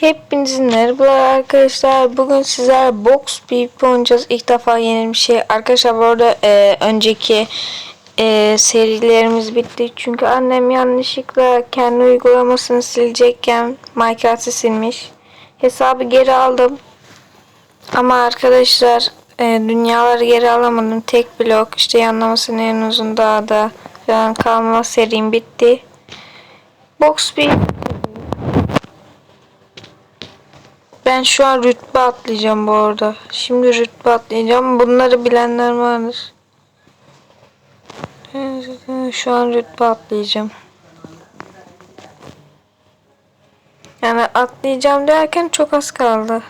Hepinize merhabalar arkadaşlar. Bugün sizler box PvP oynayacağız. İlk defa yeni bir şey. Arkadaşlar bu arada e, önceki e, serilerimiz bitti. Çünkü annem yanlışlıkla kendi uygulamasını silecekken Minecraft'ı silmiş. Hesabı geri aldım. Ama arkadaşlar e, dünyaları geri alamadım. Tek blok işte yanlamasının en uzun dağda falan kalma serim bitti. Box PvP Ben şu an rütbe atlayacağım bu arada. Şimdi rütbe atlayacağım. Bunları bilenler vardır. Şu an rütbe atlayacağım. Yani atlayacağım derken çok az kaldı.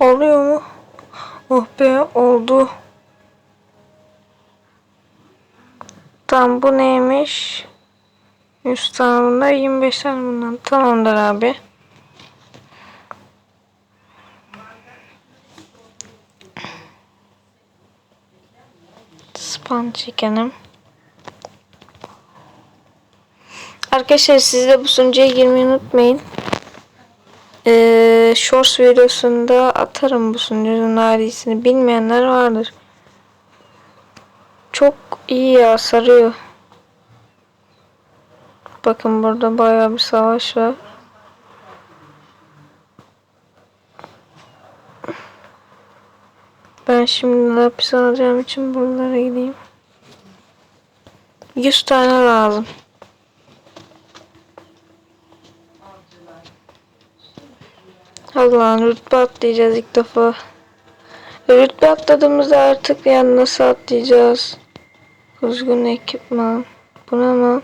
Oluyor mu? Oh be oldu. Tamam bu neymiş? 100 tane bundan 25 tane bundan. Tamamdır abi. Span çekelim. Arkadaşlar siz de bu sunucuya girmeyi unutmayın. Ee, Shorts videosunda atarım bu sunucunun adresini. Bilmeyenler vardır. İyi ya sarıyor. Bakın burada bayağı bir savaş var. Ben şimdi lapis alacağım için buralara gideyim. 100 tane lazım. Allah'ın rütbe atlayacağız ilk defa. Rütbe atladığımızda artık yani nasıl atlayacağız? Kuzgun ekipman. Bu ne?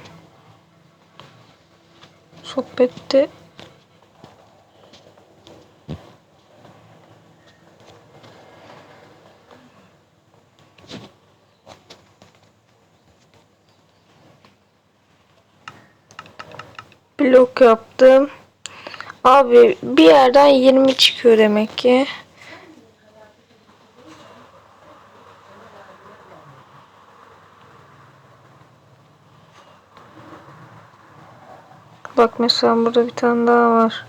Sohbette. Blok yaptım. Abi bir yerden 20 çıkıyor demek ki. Bak mesela burada bir tane daha var.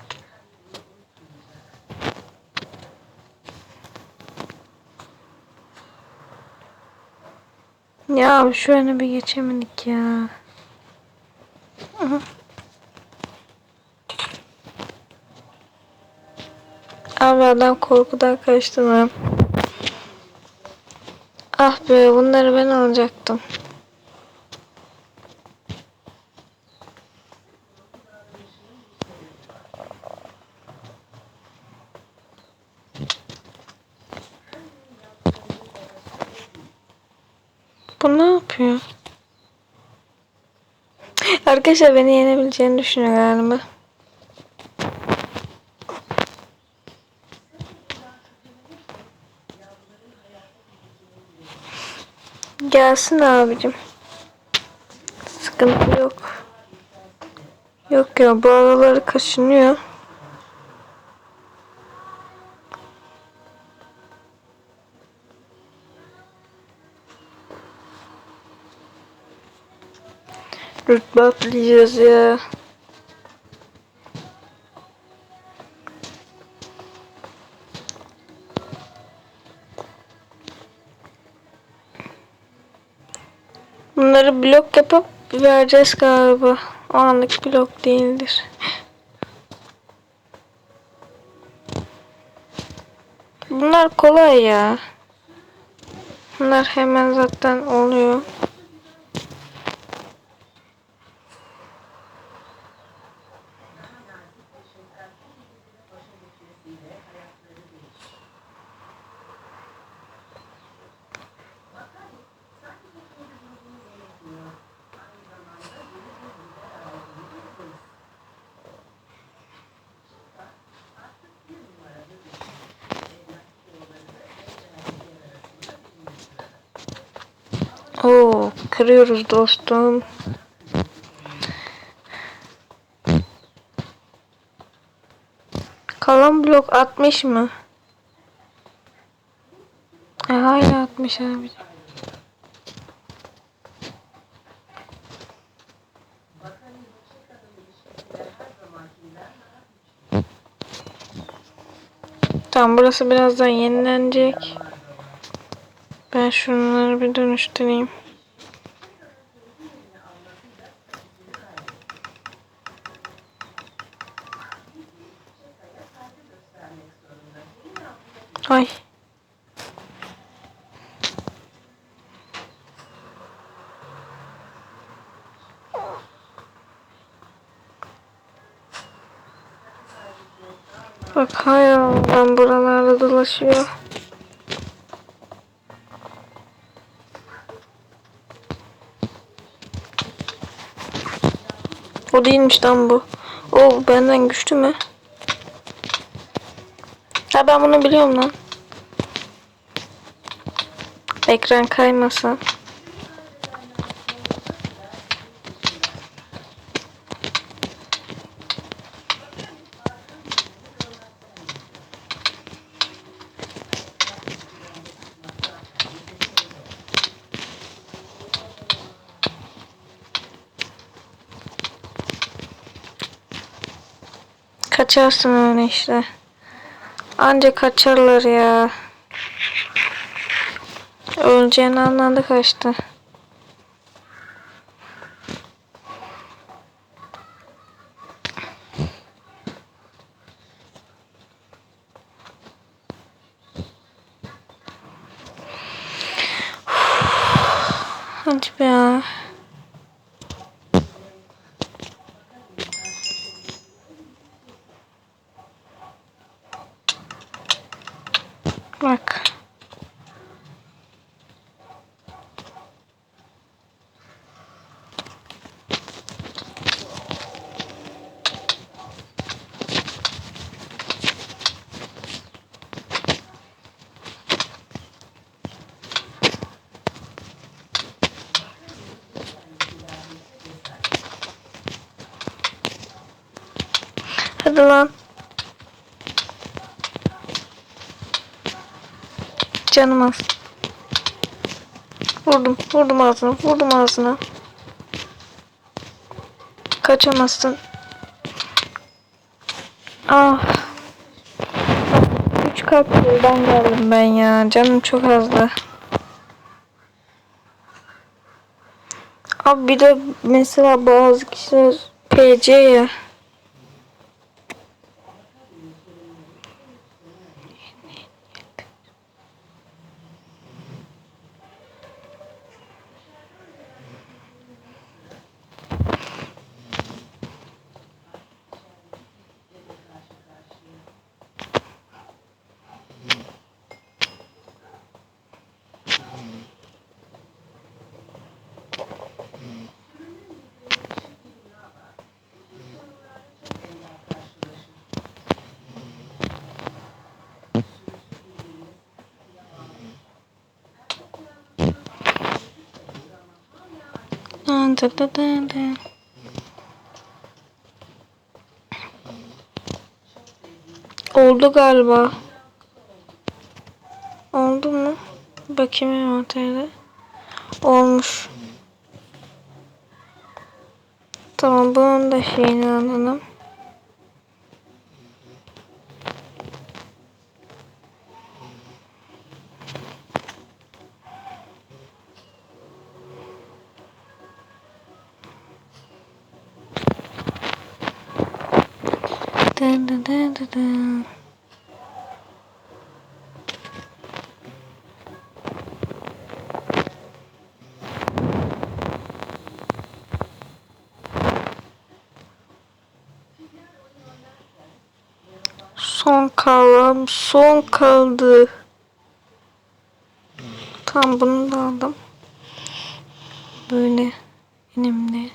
Ya şu önü bir geçemedik ya. Abi adam korkudan kaçtı lan. Ah be bunları ben alacaktım. Bu ne yapıyor? Arkadaşlar beni yenebileceğini düşünüyor galiba. Gelsin abicim. Sıkıntı yok. Yok ya bu araları kaşınıyor. Rütbe atlayacağız ya. Bunları blok yapıp vereceğiz galiba. O anlık blok değildir. Bunlar kolay ya. Bunlar hemen zaten oluyor. kırıyoruz dostum. Kalan blok 60 mı? E, hala 60 abi. Tamam burası birazdan yenilenecek. Ben şunları bir dönüştüreyim. Ay. Bak hayvan buralarda dolaşıyor. O değilmiş lan bu. O benden güçlü mü? Ha ben bunu biliyorum lan. Ekran kaymasın. Kaçarsın öyle işte. Anca kaçarlar ya. Öleceğini anladı kaçtı. Hadi be ya. Bak. Hadi lan. Canım az. Vurdum, vurdum ağzına, vurdum ağzına. Kaçamazsın. Ah. Üç kalp yoldan geldim ben ya. Canım çok azdı. Abi bir de mesela bazı kişiler PC ya. Oldu galiba. Oldu mu? Bakayım envanterde. Olmuş. Tamam bunun da şeyini alalım. Dın. Son kalan son kaldı. Tam bunu da aldım. Böyle elimde.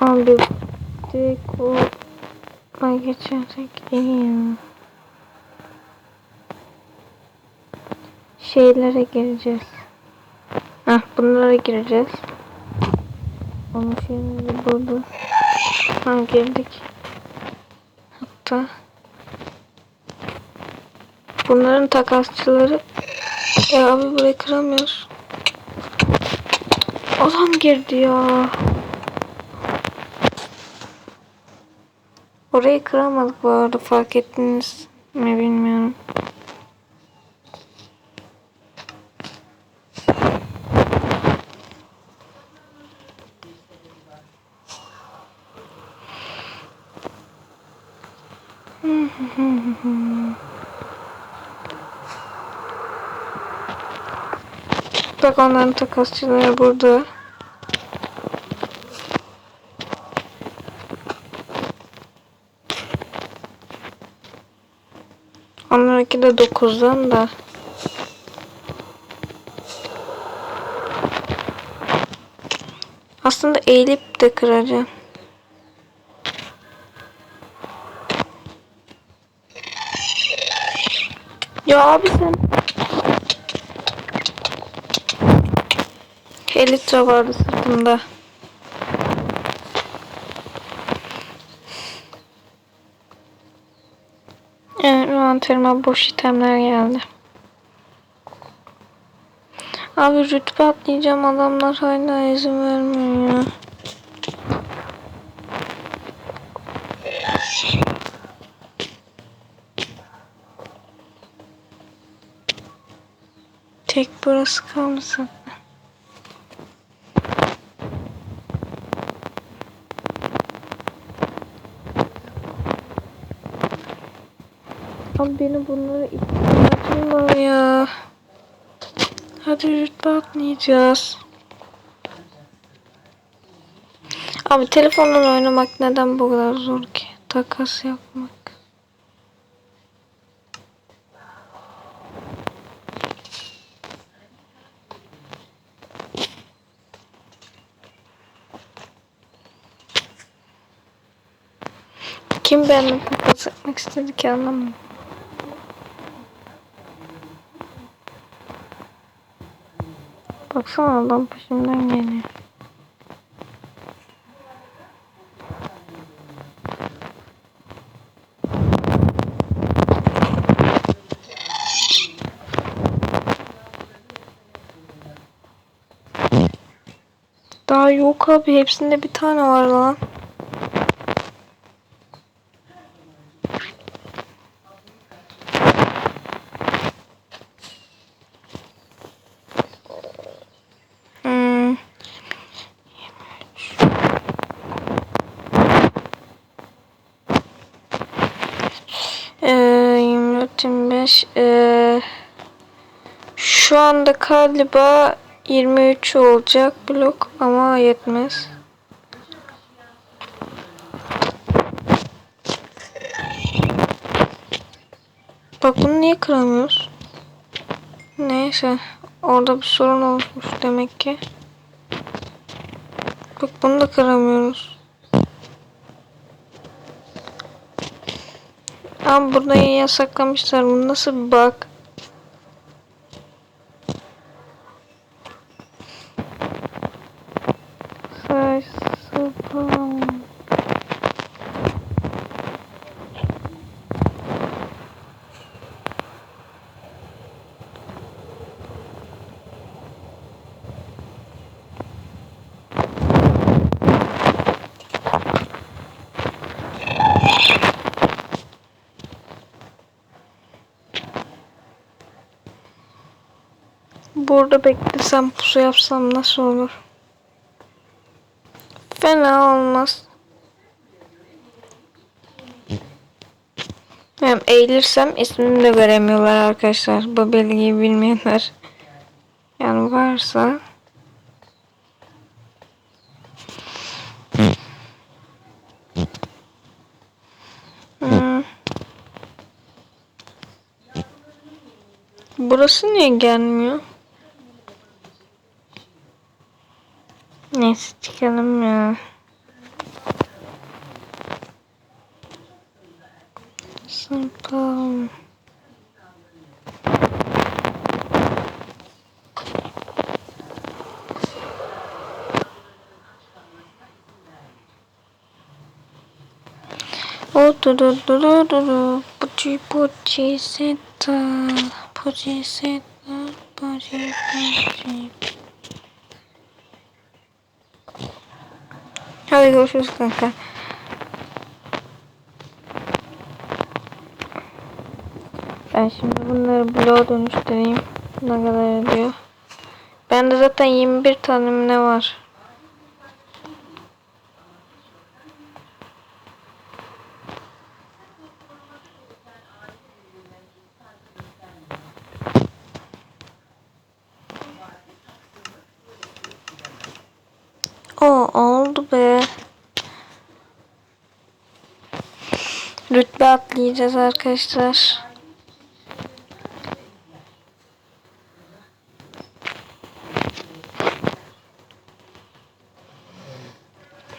Abi direkt o Ay geçersek iyi. Şeylere gireceğiz. Heh, bunlara gireceğiz. Onun şeyleri burada. Ha girdik. Hatta bunların takasçıları Ya abi burayı kıramıyoruz. Adam girdi ya. Orayı kıramadık bu arada fark ettiniz mi bilmiyorum. Bak onların takasçıları burada. Onlarınki de 9'dan da. Aslında eğilip de kıracağım. Ya abi sen. Elitre vardı sırtımda. Envanterime boş itemler geldi. Abi rütbe atlayacağım adamlar hala izin vermiyor ya. Tek burası kalmasın. Abi beni ihtiyacım var ya. Hadi rütbe atlayacağız. Abi telefonla oynamak neden bu kadar zor ki? Takas yapmak. Kim benimle takas etmek istedi ki anlamadım. Baksana adam peşimden geliyor. Daha yok abi hepsinde bir tane var lan. Hmm. Ee, 24, 25. Ee, şu anda galiba 23 olacak blok ama yetmez. Bak bunu niye kıramıyoruz? Neyse. Orada bir sorun olmuş demek ki. Bak bunu da kıramıyoruz. Ama burada yasaklamışlar. Bu nasıl bir bug? Burada beklesem pusu yapsam nasıl olur? Fena olmaz. Hem eğilirsem ismimi de göremiyorlar arkadaşlar. Bu bilgiyi bilmeyenler. Yani varsa. Hmm. Burası niye gelmiyor? Neyse çıkalım ya. Simple. Oh, do do do do do do. Pucci pucci seta. Pucci seta. Acip acip. Hadi görüşürüz kanka. Ben şimdi bunları bloğa dönüştüreyim. Ne kadar ediyor? Bende zaten 21 tane ne var? O oldu be. Atlayacağız arkadaşlar.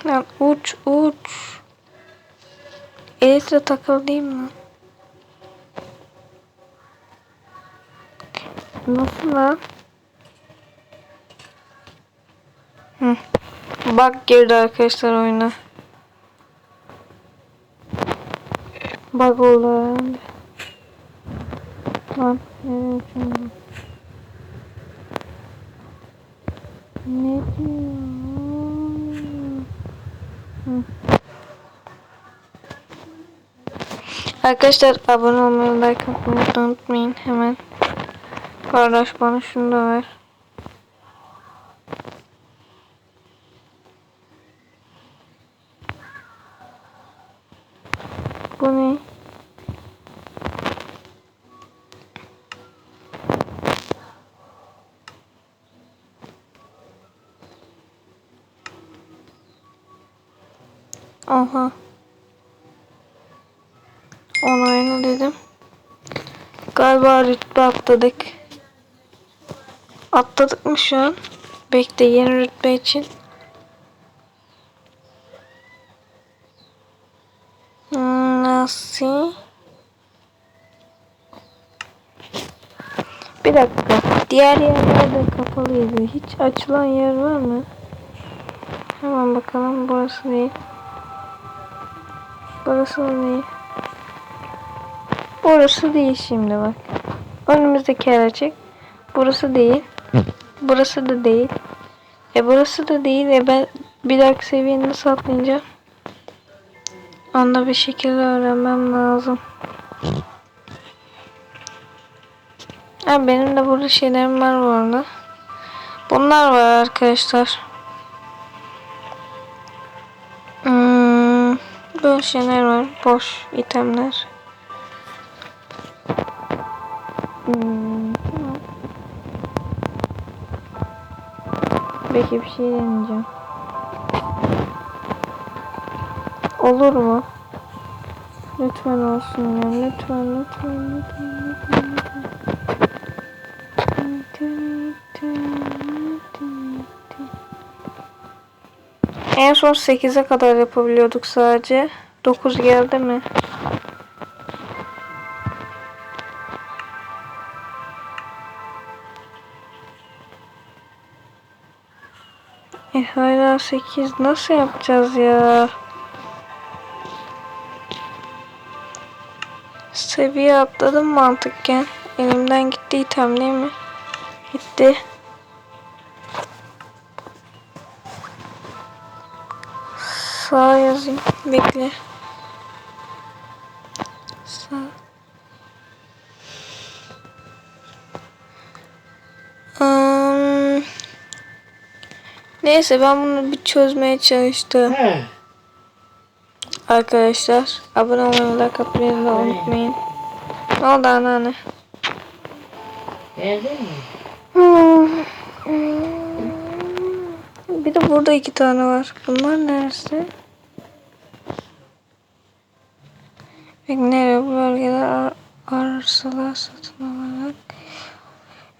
Lan uç uç. Elektre takılı değil mi? Nasıl lan? Hı. Bak girdi arkadaşlar oyuna. Oldu herhalde. Lan nereye uçuyorum? Ne diyor? Arkadaşlar abone olmayı, like atmayı unutmayın hemen. Kardeş bana şunu da ver. Bu ne? Aha. Onaylı dedim. Galiba rütbe atladık. Atladık mı şu an? Bekle yeni rütbe için. Nasıl? Bir dakika. Diğer yerler de kapalıydı. Hiç açılan yer var mı? Hemen bakalım. Burası değil. Burası da değil. Burası değil şimdi bak. Önümüzdeki açık. Burası değil. Burası da değil. E burası da değil. E ben bir dahaki seviyeni nasıl atlayacağım? Onu bir şekilde öğrenmem lazım. Ha, benim de burada şeylerim var bu arada. Bunlar var arkadaşlar. Böyle şeyler var. Boş itemler. Hmm. Belki bir şey deneyeceğim. Olur mu? Lütfen olsun ya. Lütfen, lütfen, lütfen, lütfen. En son 8'e kadar yapabiliyorduk sadece. 9 geldi mi? E hala 8 nasıl yapacağız ya? Seviye atladım mantıkken. Elimden gitti item değil mi? Gitti. Sağ yazayım. Bekle. Sağ. Um, neyse ben bunu bir çözmeye çalıştım. He. Arkadaşlar abone olmayı, like atmayı da unutmayın. Ne oldu anneanne? Beğendin mi? Bir de burada iki tane var. Bunlar neresi? Nereye bu bölgede ar arsalar satın alarak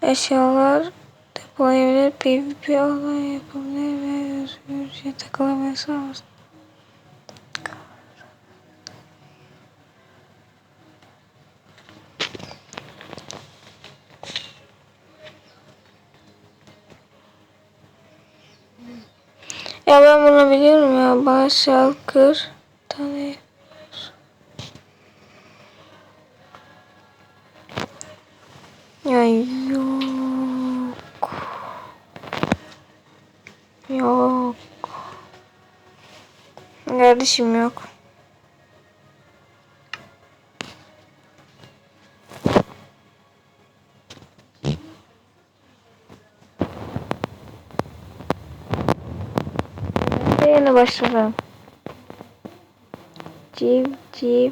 eşyalar depolayabilir, PvP olay yapabilir ve özgürce takılabilir sağlasın. Ya ben bunu biliyorum ya. Başalkır. Tane. Ya yok. Yok. Kardeşim yok. Yeni başladım. Civ civ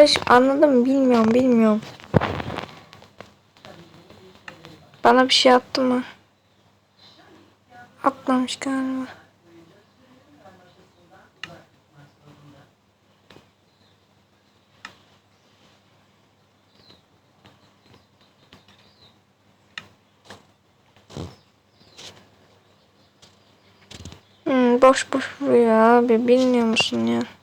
Kardeşim anladım? Bilmiyorum, bilmiyorum. Bana bir şey attı mı? Atmamış galiba. Hmm, boş boş vuruyor abi. Bilmiyor musun ya?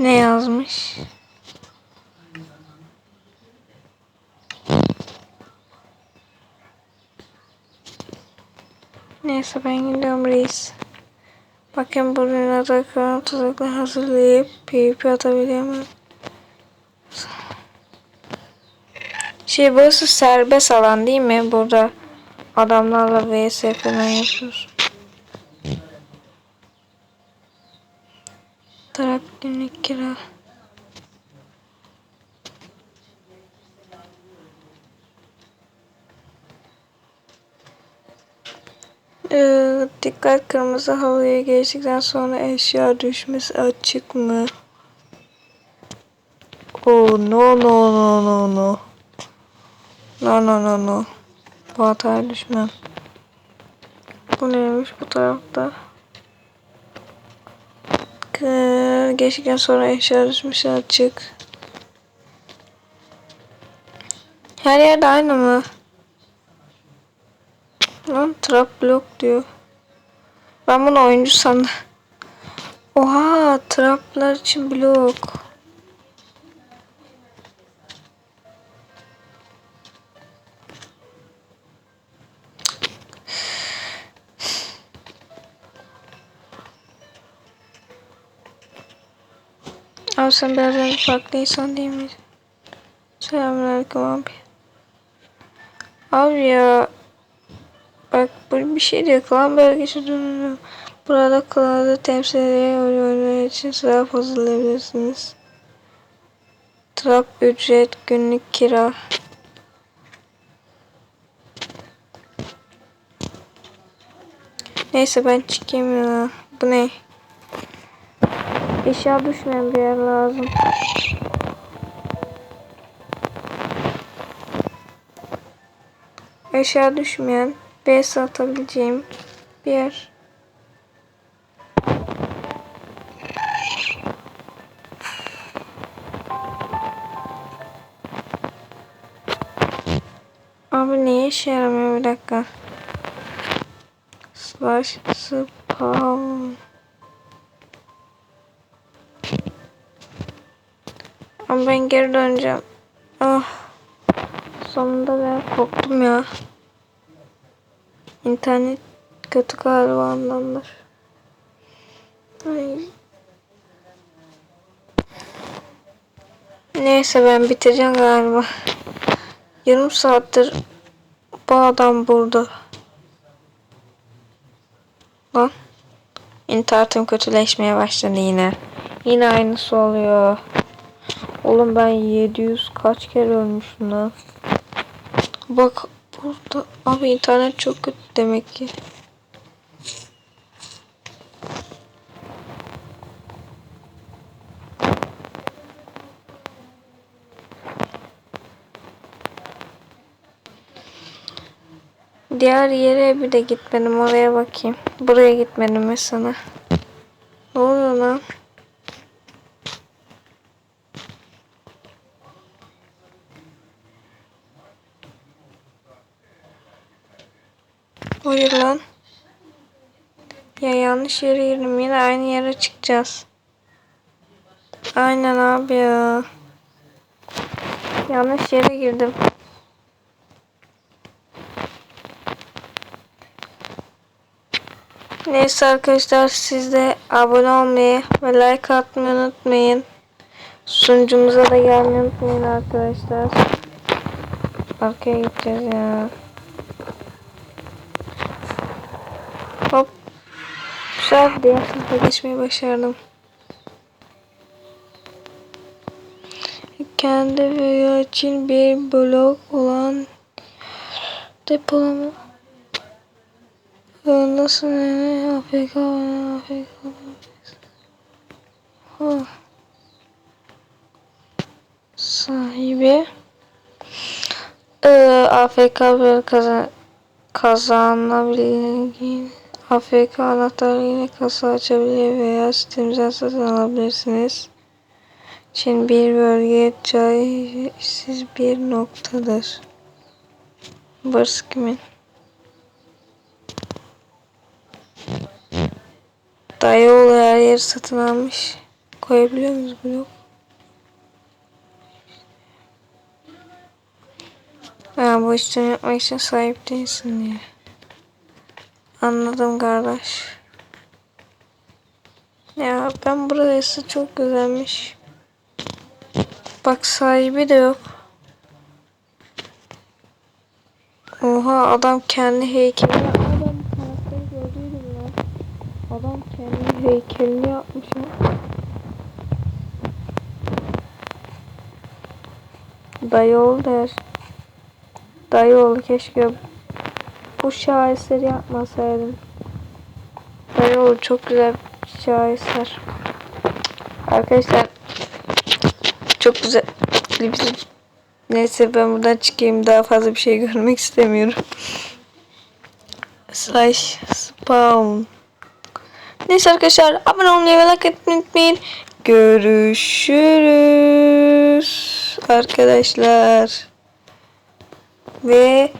Ne yazmış? Neyse ben gidiyorum reis. Bakın bugün atak tuzaklar hazırlayıp PvP atabiliyor muyum? Şey burası serbest alan değil mi? Burada adamlarla vs falan yapıyoruz. Trap günlük kira. Ee, dikkat kırmızı halıya geçtikten sonra eşya düşmesi açık mı? Oh no no no no no. No no no no. Bu hataya düşmem. Bu neymiş bu tarafta? K- Geçtikten sonra eşya düşmesi açık. Her yerde aynı mı? Lan trap blok diyor. Ben bunu oyuncu sandım. Oha traplar için blok. Abi sen birazdan farklı insan değil miydin? Selamünaleyküm abi. Abi ya Bu bir şey diyor. Klan bölgesi dönüyor. Burada klanı temsil oyunlar için sıra hazırlayabilirsiniz. Trap ücret günlük kira. Neyse ben çıkayım ya. Bu ne? Eşya düşmeyen bir yer lazım. Eşya düşmeyen ve satabileceğim bir yer. Abi niye işe yaramıyor bir dakika. Slash spawn. Ama ben geri döneceğim. Ah. Sonunda ben korktum ya. İnternet kötü galiba ondandır. Ay. Neyse ben bitireceğim galiba. Yarım saattir bu adam burada. Lan. İnternetim kötüleşmeye başladı yine. Yine aynısı oluyor. Oğlum ben 700 kaç kere ölmüşüm lan. Bak Burada abi internet çok kötü demek ki. Diğer yere bir de gitmedim oraya bakayım. Buraya gitmedim mesela. Ne oluyor lan? Hayır lan. Ya yanlış yere girdim. Yine aynı yere çıkacağız. Aynen abi ya. Yanlış yere girdim. Neyse arkadaşlar siz de abone olmayı ve like atmayı unutmayın. Sunucumuza da gelmeyi unutmayın arkadaşlar. Arkaya gideceğiz ya. Güzel diğer sınıfa geçmeyi başardım. Kendi video için bir blog olan depolama Nasıl yani? AFK AFK Ha. Sahibi ee, AFK kazan kazanabildiğin AFK anahtarıyla kasa açabilir veya sitemizden satın alabilirsiniz. Çin bir bölge caizsiz bir noktadır. Burası kimin? Dayıoğlu her yeri satın almış. Koyabiliyor muyuz blok? Ha, bu işlemi yapmak için sahip değilsin diye. Anladım kardeş. Ya ben burası çok güzelmiş. Bak sahibi de yok. Oha adam kendi heykeli. Adam kendi heykelini yapmış ya. Dayıoğlu der. Dayıoğlu keşke bu şaheseri yapmasaydım. Dayıoğlu çok güzel şaheser. Arkadaşlar çok güzel Neyse ben buradan çıkayım. Daha fazla bir şey görmek istemiyorum. Slash spawn. Neyse arkadaşlar abone olmayı ve like etmeyi unutmayın. Görüşürüz arkadaşlar. Ve